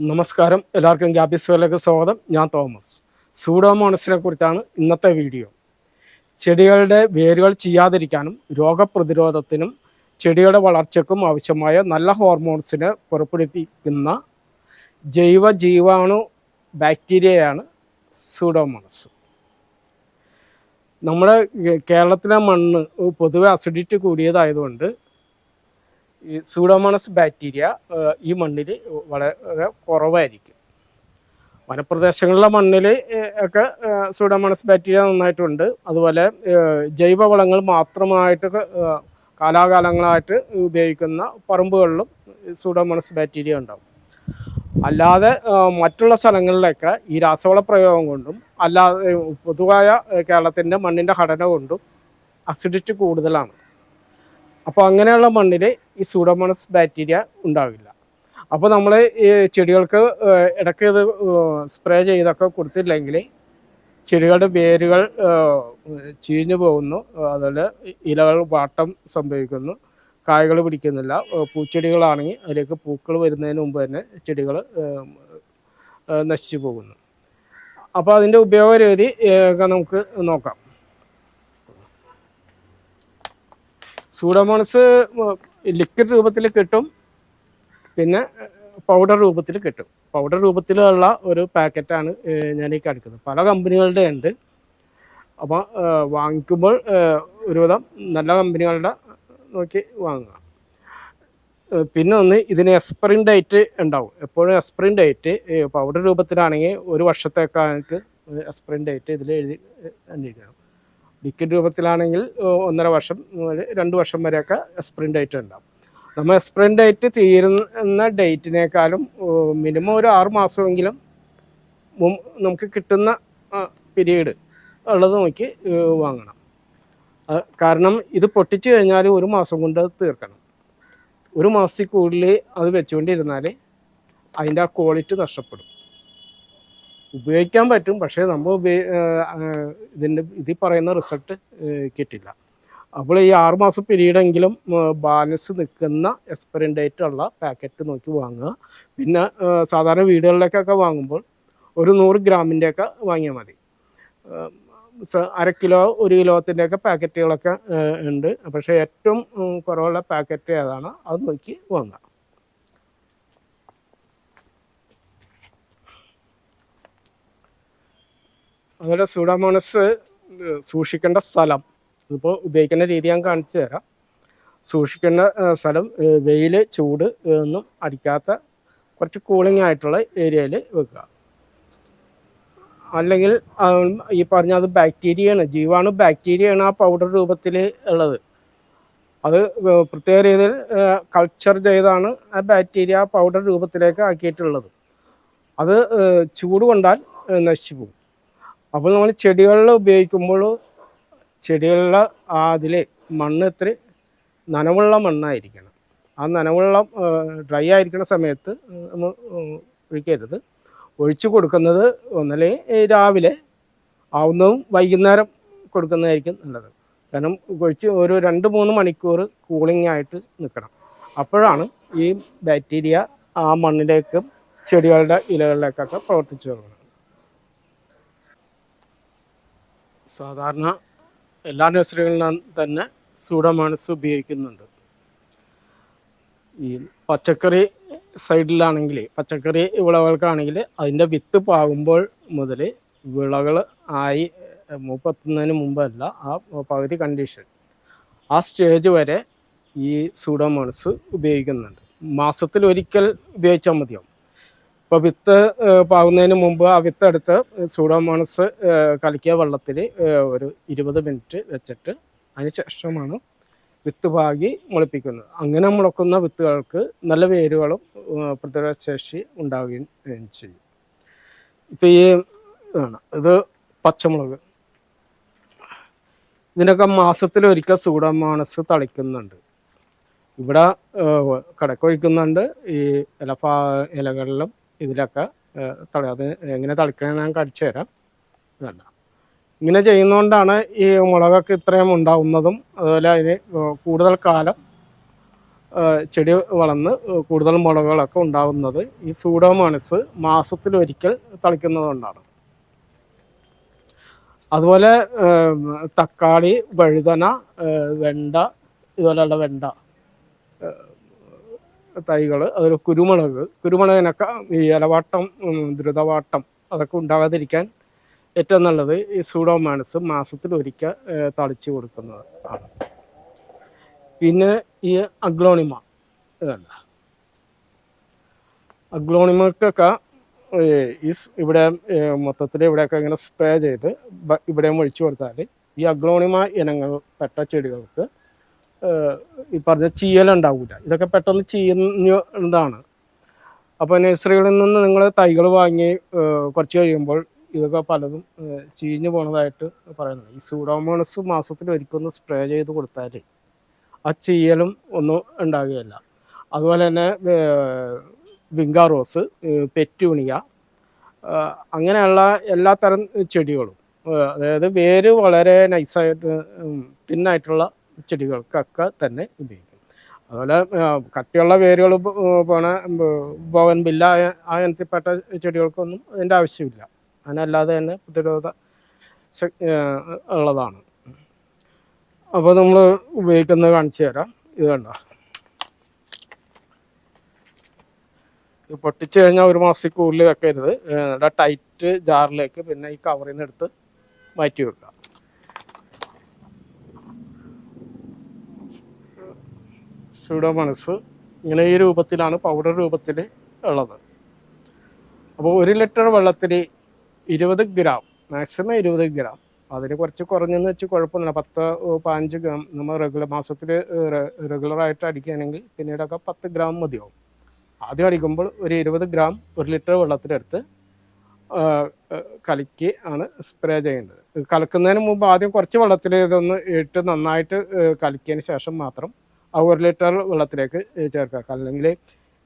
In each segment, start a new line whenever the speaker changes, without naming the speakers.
നമസ്കാരം. എല്ലാവർക്കും ഗ്യാബിസ് വേലേക്ക് സ്വാഗതം. ഞാൻ തോമസ്. സൂഡോമോണസിനെ കുറിച്ചാണ് ഇന്നത്തെ വീഡിയോ. ചെടികളുടെ വേരുകൾ ചെയ്യാതിരിക്കാനും രോഗപ്രതിരോധത്തിനും ചെടിയുടെ വളർച്ചയ്ക്കും ആവശ്യമായ നല്ല ഹോർമോൺസിനെ പുറപ്പെടുവിക്കുന്ന ജൈവ ജീവാണു ബാക്ടീരിയയാണ് സൂഡോമോണസ്. നമ്മുടെ കേരളത്തിലെ മണ്ണ് പൊതുവെ അസിഡിറ്റി കൂടിയതായതുകൊണ്ട് ഈ സൂഡോമോണസ് ബാക്ടീരിയ ഈ മണ്ണിൽ വളരെ കുറവായിരിക്കും. വനപ്രദേശങ്ങളിലെ മണ്ണിൽ ഒക്കെ സൂഡോമോണസ് ബാക്ടീരിയ നന്നായിട്ടുണ്ട്. അതുപോലെ ജൈവ ജൈവവളങ്ങൾ മാത്രമായിട്ട് കാലാകാലങ്ങളായിട്ട് ഉപയോഗിക്കുന്ന പറമ്പുകളിലും സൂഡോമോണസ് ബാക്ടീരിയ ഉണ്ടാവും. അല്ലാതെ മറ്റുള്ള സ്ഥലങ്ങളിലൊക്കെ ഈ രാസവള പ്രയോഗം കൊണ്ടും അല്ലാതെ പൊതുവായ കേരളത്തിന്റെ മണ്ണിന്റെ ഘടന കൊണ്ടും അസിഡിറ്റി കൂടുതലാണ്. അപ്പോൾ അങ്ങനെയുള്ള മണ്ണിൽ ഈ സൂഡോമോണസ് ബാക്ടീരിയ ഉണ്ടാവില്ല. അപ്പോൾ നമ്മൾ ഈ ചെടികൾക്ക് ഇടയ്ക്ക് ഇത് സ്പ്രേ ചെയ്തൊക്കെ കൊടുത്തില്ലെങ്കിൽ ചെടികളുടെ വേരുകൾ ചീഞ്ഞു പോകുന്നു. അതുപോലെ ഇലകൾ വാട്ടം സംഭവിക്കുന്നു. കായകൾ പിടിക്കുന്നില്ല. പൂച്ചെടികളാണെങ്കിൽ അതിലേക്ക് പൂക്കൾ വരുന്നതിന് മുമ്പ് തന്നെ ചെടികൾ നശിച്ചു പോകുന്നു. അപ്പോൾ അതിന്റെ ഉപയോഗരീതി നമുക്ക് നോക്കാം. സൂഡോമോണസ് ലിക്വിഡ് രൂപത്തിൽ കിട്ടും. പിന്നെ പൗഡർ രൂപത്തിൽ കിട്ടും. പൗഡർ രൂപത്തിലുള്ള ഒരു പാക്കറ്റാണ് ഞാൻ ഈ കാണിക്കുന്നത്. പല കമ്പനികളുടെ ഉണ്ട്. അപ്പോൾ വാങ്ങിക്കുമ്പോൾ ഒരുവിധം നല്ല കമ്പനികളുടെ നോക്കി വാങ്ങുക. പിന്നെ ഒന്ന് ഇതിന് എക്സ്പയറിൻ ഡേറ്റ് ഉണ്ടാവും. എപ്പോഴും എക്സ്പയറിൻ ഡേറ്റ് പൗഡർ രൂപത്തിലാണെങ്കിൽ ഒരു വർഷത്തേക്കാൾക്ക് എക്സ്പയറിൻ ഡേറ്റ് ഇതിൽ എഴുതി കണ്ടിരിക്കണം ലിക്വിഡ് രൂപത്തിലാണെങ്കിൽ ഒന്നര വർഷം രണ്ട് വർഷം വരെയൊക്കെ എക്സ്പയറിൻ ഡേറ്റ് ഉണ്ടാവും. നമ്മൾ എക്സ്പയറിൻ ഡേറ്റ് തീരുന്ന ഡേറ്റിനേക്കാളും മിനിമം ഒരു ആറ് മാസമെങ്കിലും നമുക്ക് കിട്ടുന്ന പീരീഡ് ഉള്ളത് നോക്കി വാങ്ങണം. കാരണം ഇത് പൊട്ടിച്ചു കഴിഞ്ഞാൽ ഒരു മാസം കൊണ്ട് തീർക്കണം. ഒരു മാസത്തിൽ കൂടുതൽ അത് വെച്ചുകൊണ്ടിരുന്നാൽ അതിന്റെ ആ ക്വാളിറ്റി നഷ്ടപ്പെടും. ഉപയോഗിക്കാൻ പറ്റും. പക്ഷേ നമ്മൾ ഇതിന്റെ ഇതിൽ പറയുന്ന റിസൾട്ട് കിട്ടില്ല. അപ്പോൾ ഈ ആറുമാസം പീരീഡെങ്കിലും ബാലൻസ് നിൽക്കുന്ന എക്സ്പയറി ഡേറ്റ് ഉള്ള പാക്കറ്റ് നോക്കി വാങ്ങുക. പിന്നെ സാധാരണ വീടുകളിലേക്കൊക്കെ വാങ്ങുമ്പോൾ ഒരു നൂറ് ഗ്രാമിന്റെയൊക്കെ വാങ്ങിയാൽ മതി. അര കിലോ ഒരു കിലോത്തിന്റെയൊക്കെ പാക്കറ്റുകളൊക്കെ ഉണ്ട്. പക്ഷേ ഏറ്റവും കുറവുള്ള പാക്കറ്റ് ഏതാണ്? അത് നോക്കി വാങ്ങുക. അതുപോലെ സൂഡാമോണസ് സൂക്ഷിക്കേണ്ട സ്ഥലം. ഇപ്പോൾ ഉപയോഗിക്കേണ്ട രീതി ഞാൻ കാണിച്ചു തരാം. സൂക്ഷിക്കേണ്ട സ്ഥലം വെയിൽ ചൂട് ഒന്നും അടിക്കാത്ത കുറച്ച് കൂളിംഗ് ആയിട്ടുള്ള ഏരിയയിൽ വെക്കുക. അല്ലെങ്കിൽ ഈ പറഞ്ഞ അത് ബാക്ടീരിയയാണ് ജീവാണു ബാക്ടീരിയയാണ് ആ പൗഡർ രൂപത്തിൽ ഉള്ളത്. അത് പ്രത്യേക രീതിയിൽ കൾച്ചർ ചെയ്താണ് ആ ബാക്ടീരിയ പൗഡർ രൂപത്തിലേക്ക് ആക്കിയിട്ടുള്ളത്. അത് ചൂട് കൊണ്ടാൽ നശിച്ചു പോകും. അപ്പോൾ നമ്മൾ ചെടികളിൽ ഉപയോഗിക്കുമ്പോൾ ചെടികളിലെ അതിൽ മണ്ണ് ഇത്തിരി നനവുള്ള മണ്ണായിരിക്കണം. ആ നനവുള്ള ഡ്രൈ ആയിരിക്കുന്ന സമയത്ത് നമ്മൾ ഒഴിക്കരുത്. ഒഴിച്ചു കൊടുക്കുന്നത് ഒന്നല്ലേ രാവിലെ ആവുന്നതും വൈകുന്നേരം കൊടുക്കുന്നതായിരിക്കും നല്ലത്. കാരണം ഒഴിച്ച് ഒരു രണ്ട് മൂന്ന് മണിക്കൂർ കൂളിംഗ് ആയിട്ട് നിൽക്കണം അപ്പോഴാണ് ഈ ബാക്ടീരിയ ആ മണ്ണിലേക്കും ചെടികളുടെ ഇലകളിലേക്കൊക്കെ പ്രവർത്തിച്ചു തുടങ്ങുന്നത്. സാധാരണ എല്ലാ നഴ്സറികളിലും തന്നെ സൂഡോമോണസ് ഉപയോഗിക്കുന്നുണ്ട് ഈ പച്ചക്കറി സൈഡിലാണെങ്കിൽ പച്ചക്കറി വിളകൾക്കാണെങ്കിൽ അതിന്റെ വിത്ത് പാകുമ്പോൾ മുതൽ വിളകൾ ആയി മൂപ്പത്തുന്നതിന് മുമ്പല്ല ആ പകുതി കണ്ടീഷൻ ആ സ്റ്റേജ് വരെ ഈ സൂഡോമോണസ് ഉപയോഗിക്കുന്നുണ്ട്. മാസത്തിൽ ഒരിക്കൽ ഉപയോഗിച്ചാൽ മതിയാവും. ഇപ്പോൾ വിത്ത് പാകുന്നതിന് മുമ്പ് ആ വിത്ത് എടുത്ത് സൂഡോമോണസ് കലക്കിയ വെള്ളത്തിൽ ഒരു ഇരുപത് മിനിറ്റ് വെച്ചിട്ട് അതിന് ശേഷമാണ് വിത്ത് പാകി മുളപ്പിക്കുന്നത്. അങ്ങനെ മുളക്കുന്ന വിത്തുകൾക്ക് നല്ല വേരുകളും പ്രതിരോധ പ്രതിരോധശേഷി ഉണ്ടാവുകയും ചെയ്യും. ഇപ്പം ഈ ആണ് ഇത് പച്ചമുളക്. ഇതിനൊക്കെ മാസത്തിലൊരിക്കൽ സൂഡോമോണസ് തളിക്കുന്നുണ്ട്. ഇവിടെ കടക്കൊഴിക്കുന്നുണ്ട്. ഈ ഇല ഇലകളിലും ഇതിലൊക്കെ തള അത് എങ്ങനെ തളിക്കണമെന്ന് ഞാൻ കടിച്ചു തരാം. വേണ്ട ഇങ്ങനെ ചെയ്യുന്നതുകൊണ്ടാണ് ഈ മുളകൊക്കെ ഇത്രയും ഉണ്ടാവുന്നതും അതുപോലെ അതിന് കൂടുതൽ കാലം ചെടി വളർന്ന് കൂടുതൽ മുളകുകളൊക്കെ ഉണ്ടാകുന്നത് ഈ സൂഡോമണിസ് മാസത്തിൽ ഒരിക്കൽ തളിക്കുന്നതുകൊണ്ടാണ് അതുപോലെ തക്കാളി വഴുതന വെണ്ട ഇതുപോലെയുള്ള വെണ്ട തൈകൾ അതിൽ കുരുമുളക്. കുരുമുളകിനൊക്കെ ഈ ഇലവാട്ടം ദ്രുതവാട്ടം അതൊക്കെ ഉണ്ടാകാതിരിക്കാൻ ഏറ്റവും നല്ലത് ഈ സൂഡോമാനസ് മാസത്തിൽ ഒരിക്കൽ തളിച്ചു കൊടുക്കുന്നത് ആണ്. പിന്നെ ഈ അഗ്ലോണിമ ഇതല്ല അഗ്ലോണിമക്കൊക്കെ ഈ ഇവിടെ മൊത്തത്തിൽ ഇവിടെയൊക്കെ ഇങ്ങനെ സ്പ്രേ ചെയ്ത് ഇവിടെയും ഒഴിച്ചു കൊടുത്താൽ ഈ അഗ്ലോണിമ ഇനങ്ങൾ പെട്ട ചെടികൾക്ക് ഈ പറഞ്ഞ ചീയലുണ്ടാവില്ല ഇതൊക്കെ പെട്ടെന്ന് ചീയുന്നതാണ് അപ്പോൾ നഴ്സറികളിൽ നിന്ന് നിങ്ങൾ തൈകൾ വാങ്ങി കുറച്ച് കഴിയുമ്പോൾ ഇതൊക്കെ പലതും ചീഞ്ഞു പോണതായിട്ട് പറയുന്നത് ഈ സൂഡോമോണസ് മാസത്തിൽ ഒരിക്കൽ സ്പ്രേ ചെയ്ത് കൊടുത്താൽ ആ ചീയലും ഒന്നും ഉണ്ടാകുകയില്ല. അതുപോലെ തന്നെ ഏഹ് പെറ്റുണിയ അങ്ങനെയുള്ള എല്ലാ തരം ചെടികളും അതായത് വേര് വളരെ നൈസായിട്ട് തിന്നായിട്ടുള്ള ചെടികൾക്കൊക്കെ തന്നെ ഉപയോഗിക്കും. അതുപോലെ കട്ടിയുള്ള വേരുകൾ പോണ ബോവൻ ബില്ല ആയനത്തിൽപ്പെട്ട ചെടികൾക്കൊന്നും അതിന്റെ ആവശ്യമില്ല. അതിനല്ലാതെ തന്നെ പ്രതിരോധ ഉള്ളതാണ്. അപ്പോൾ നമ്മൾ ഉപയോഗിക്കുന്നത് കാണിച്ചു തരാം. ഇത് കണ്ട? ഇത് പൊട്ടിച്ചു കഴിഞ്ഞാൽ ഒരു മാസത്തിൽ കൂടുതൽ വെക്കരുത്. ടൈറ്റ് ജാറിലേക്ക് പിന്നെ ഈ കവറിൽ നിന്ന് എടുത്ത് മാറ്റി വെക്കുക. സ്യൂഡോമണസ് ഇങ്ങനെ ഈ രൂപത്തിലാണ് പൗഡർ രൂപത്തിൽ ഉള്ളത്. അപ്പോൾ ഒരു ലിറ്റർ വെള്ളത്തിൽ ഇരുപത് ഗ്രാം മാക്സിമം ഇരുപത് ഗ്രാം. അതിന് കുറച്ച് കുറഞ്ഞെന്ന് വെച്ച് കുഴപ്പമൊന്നുമില്ല. പത്ത് പതിനഞ്ച് ഗ്രാം നമ്മൾ റെഗുലർ മാസത്തിൽ റെഗുലറായിട്ട് അടിക്കുകയാണെങ്കിൽ പിന്നീടൊക്കെ പത്ത് ഗ്രാം മതിയാവും. ആദ്യം അടിക്കുമ്പോൾ ഒരു ഇരുപത് ഗ്രാം ഒരു ലിറ്റർ വെള്ളത്തിലെടുത്ത് കലക്കി ആണ് സ്പ്രേ ചെയ്യേണ്ടത്. കലക്കുന്നതിന് മുമ്പ് ആദ്യം കുറച്ച് വെള്ളത്തിൽ ഇതൊന്ന് ഇട്ട് നന്നായിട്ട് കലക്കിയതിന് ശേഷം മാത്രം ആ ഒരു ലിറ്റർ വെള്ളത്തിലേക്ക് ചേർക്കുക അല്ലെങ്കിൽ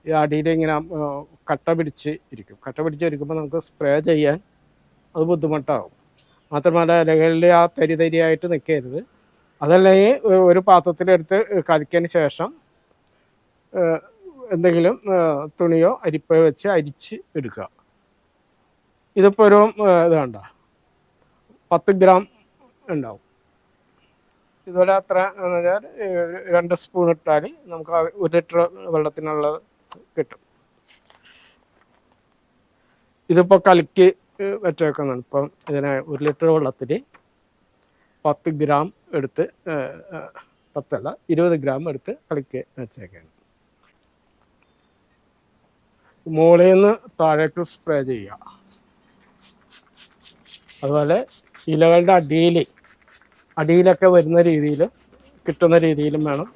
ഈ അടിയിൽ ഇങ്ങനെ കട്ട പിടിച്ച് ഇരിക്കും. കട്ട പിടിച്ച് ഇരിക്കുമ്പോൾ നമുക്ക് സ്പ്രേ ചെയ്യാൻ അത് ബുദ്ധിമുട്ടാകും മാത്രമല്ല ഇലകളിൽ ആ തരി തരിയായിട്ട് നിൽക്കരുത് അതല്ലെങ്കിൽ ഒരു പാത്രത്തിലെടുത്ത് കലക്കിയതിന് ശേഷം എന്തെങ്കിലും തുണിയോ അരിപ്പയോ വെച്ച് അരിച്ച് എടുക്കുക. ഇതിപ്പോൾ ഒരു ഇത് വേണ്ട പത്ത് ഗ്രാം ഉണ്ടാവും. ഇതുപോലെ അത്ര രണ്ട് സ്പൂൺ ഇട്ടാൽ നമുക്ക് ഒരു ലിറ്റർ വെള്ളത്തിനുള്ളത് കിട്ടും. ഇതിപ്പോൾ കലക്കി വെച്ചേക്കുന്നതാണ് ഇപ്പം ഇതിനെ ഒരു ലിറ്റർ വെള്ളത്തിൽ പത്ത് ഗ്രാം എടുത്ത് പത്തല്ല ഇരുപത് ഗ്രാം എടുത്ത് കലക്കി വെച്ചേക്കാണ്. മുകളിൽ നിന്ന് താഴേക്ക് സ്പ്രേ ചെയ്യുക. അതുപോലെ ഇലകളുടെ അടിയിൽ അടിയിലൊക്കെ വരുന്ന രീതിയിൽ കിട്ടുന്ന രീതിയിലും വേണം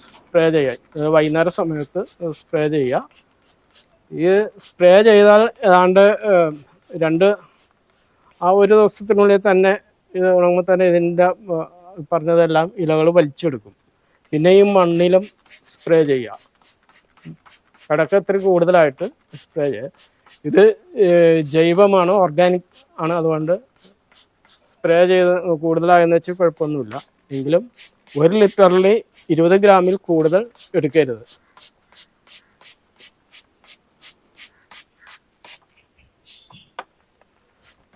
സ്പ്രേ ചെയ്യാൻ. വൈകുന്നേര സമയത്ത് സ്പ്രേ ചെയ്യുക. ഈ സ്പ്രേ ചെയ്താൽ ഏതാണ്ട് രണ്ട് ആ ഒരു ദിവസത്തിനുള്ളിൽ തന്നെ ഇത് ഉണങ്ങുമ്പോൾ തന്നെ ഇതിന്റെ പറഞ്ഞതെല്ലാം ഇലകൾ വലിച്ചെടുക്കും. പിന്നെ ഈ മണ്ണിലും സ്പ്രേ ചെയ്യുക. കടക്ക ഇത്തിരി കൂടുതലായിട്ട് സ്പ്രേ ചെയ്യുക. ഇത് ജൈവമാണ് ഓർഗാനിക് ആണ്. അതുകൊണ്ട് സ്പ്രേ ചെയ്ത് കൂടുതലായെന്ന് വെച്ച് കുഴപ്പമൊന്നുമില്ല. എങ്കിലും ഒരു ലിറ്ററിൽ ഇരുപത് ഗ്രാമിൽ കൂടുതൽ എടുക്കരുത്.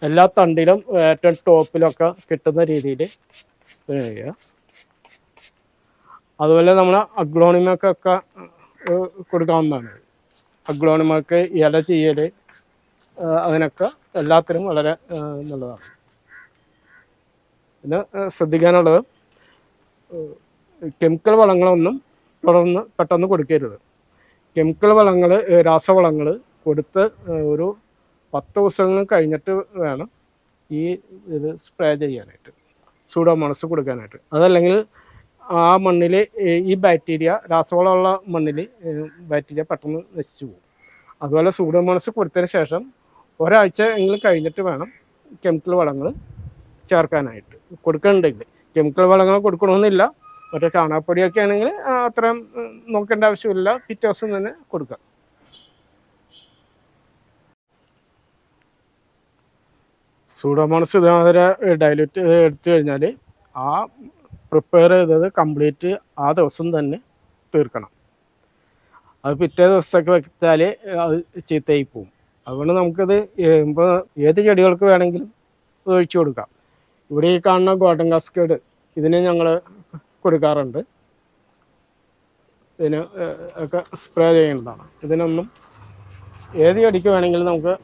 എല്ലാ തണ്ടിലും ഏറ്റവും ടോപ്പിലൊക്കെ കിട്ടുന്ന രീതിയിൽ അതുപോലെ നമ്മൾ അഗ്ലോണിമക്കൊക്കെ കൊടുക്കാവുന്നതാണ്. അഗ്ലോണിമക്ക് ഇല ചെയ്യൽ അതിനൊക്കെ എല്ലാത്തിനും വളരെ നല്ലതാണ്. പിന്നെ ശ്രദ്ധിക്കാനുള്ളത് കെമിക്കൽ വളങ്ങളൊന്നും തുടർന്ന് പെട്ടെന്ന് കൊടുക്കരുത്. കെമിക്കൽ വളങ്ങൾ രാസവളങ്ങൾ കൊടുത്ത് ഒരു പത്ത് ദിവസങ്ങൾ കഴിഞ്ഞിട്ട് വേണം ഈ ഇത് സ്പ്രേ ചെയ്യാനായിട്ട് സൂഡോമോണസ് കൊടുക്കാനായിട്ട്. അതല്ലെങ്കിൽ ആ മണ്ണിൽ ഈ ബാക്ടീരിയ രാസവളമുള്ള മണ്ണിൽ ബാക്ടീരിയ പെട്ടെന്ന് നശിച്ചു പോകും. അതുപോലെ സൂഡോമോണസ് കൊടുത്തതിന് ശേഷം ഒരാഴ്ച എങ്കിലും കഴിഞ്ഞിട്ട് വേണം കെമിക്കൽ വളങ്ങൾ ചേർക്കാനായിട്ട്. കൊടുക്കണ്ടെങ്കിൽ കെമിക്കൽ വളങ്ങൾ കൊടുക്കണമെന്നില്ല മറ്റേ ചാണകപ്പൊടിയൊക്കെ ആണെങ്കിൽ അത്രയും നോക്കേണ്ട ആവശ്യമില്ല. പിറ്റേ ദിവസം തന്നെ കൊടുക്കാം. സൂഡോമോണസ് ഇതേമാതിരി ഡയലൂറ്റ് എടുത്തു കഴിഞ്ഞാൽ ആ പ്രിപ്പയർ ചെയ്തത് കംപ്ലീറ്റ് ആ ദിവസം തന്നെ തീർക്കണം. അത് പിറ്റേ ദിവസമൊക്കെ വെച്ചാൽ അത് ചീത്തയായി പോവും. അതുകൊണ്ട് നമുക്കത് ഇപ്പോൾ ഏത് ചെടികൾക്ക് വേണമെങ്കിലും ഒഴിച്ചു കൊടുക്കാം. ഇവിടെ ഈ കാണുന്ന ഗോൾഡൻ കാസ്കേഡ് ഇതിന് ഞങ്ങൾ കൊടുക്കാറുണ്ട്. ഇതിന് ഒക്കെ സ്പ്രേ ചെയ്യേണ്ടതാണ് ഇതിനൊന്നും ഏത് ചെടിക്ക് വേണമെങ്കിലും നമുക്ക്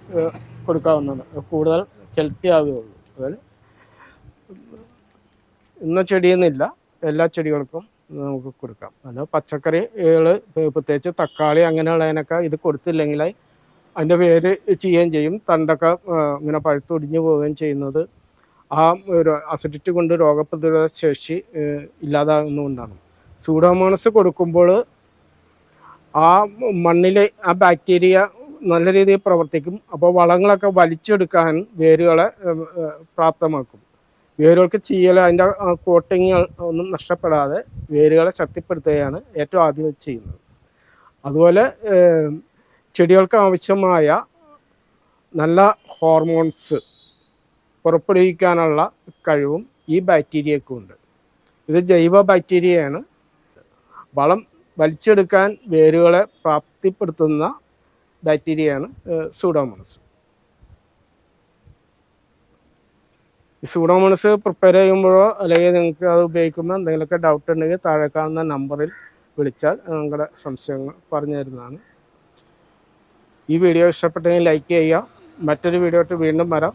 കൊടുക്കാവുന്നതാണ്. കൂടുതൽ ഹെൽത്തി ആവുകയുള്ളൂ. അതായത് ഇന്ന ചെടിയെന്നില്ല എല്ലാ ചെടികൾക്കും നമുക്ക് കൊടുക്കാം. അല്ല പച്ചക്കറികൾ പ്രത്യേകിച്ച് തക്കാളി അങ്ങനെയുള്ളതിനൊക്കെ ഇത് കൊടുത്തില്ലെങ്കിൽ അതിന്റെ പേര് ചെയ്യുകയും ചെയ്യും. തണ്ടൊക്കെ ഇങ്ങനെ പഴുത്തൊടിഞ്ഞു പോവുകയും ചെയ്യുന്നത് ആ അസിഡിറ്റി കൊണ്ട് രോഗപ്രതിരോധ ശേഷി ഇല്ലാതാകുന്നതുകൊണ്ടാണ്. സൂഡോമോണസ് കൊടുക്കുമ്പോൾ ആ മണ്ണിലെ ആ ബാക്ടീരിയ നല്ല രീതിയിൽ പ്രവർത്തിക്കും. അപ്പോൾ വളങ്ങളൊക്കെ വലിച്ചെടുക്കാൻ വേരുകളെ പ്രാപ്തമാക്കും. വേരുകൾക്ക് ചീയൽ അതിന്റെ കോട്ടിങ്ങുകൾ ഒന്നും നഷ്ടപ്പെടാതെ വേരുകളെ ശക്തിപ്പെടുത്തുകയാണ് ഏറ്റവും ആദ്യം ചെയ്യുന്നത്. അതുപോലെ ചെടികൾക്ക് ആവശ്യമായ നല്ല ഹോർമോൺസ് പുറപ്പെടുവിക്കാനുള്ള കഴിവും ഈ ബാക്ടീരിയക്കുണ്ട് ഇത് ജൈവ ബാക്ടീരിയയാണ് വളം വലിച്ചെടുക്കാൻ വേരുകളെ പ്രാപ്തിപ്പെടുത്തുന്ന ബാക്ടീരിയയാണ് സൂഡോമോണസ് സൂഡോമോണസ് പ്രിപ്പയർ ചെയ്യുമ്പോഴോ അല്ലെങ്കിൽ നിങ്ങൾക്ക് അത് ഉപയോഗിക്കുമ്പോൾ എന്തെങ്കിലുമൊക്കെ ഡൗട്ട് ഉണ്ടെങ്കിൽ താഴെ കാണുന്ന നമ്പറിൽ വിളിച്ചാൽ നിങ്ങളുടെ സംശയങ്ങൾ പറഞ്ഞു തരുന്നതാണ്. ഈ വീഡിയോ ഇഷ്ടപ്പെട്ടെങ്കിൽ ലൈക്ക് ചെയ്യുക. മറ്റൊരു വീഡിയോ വീണ്ടും വരാം.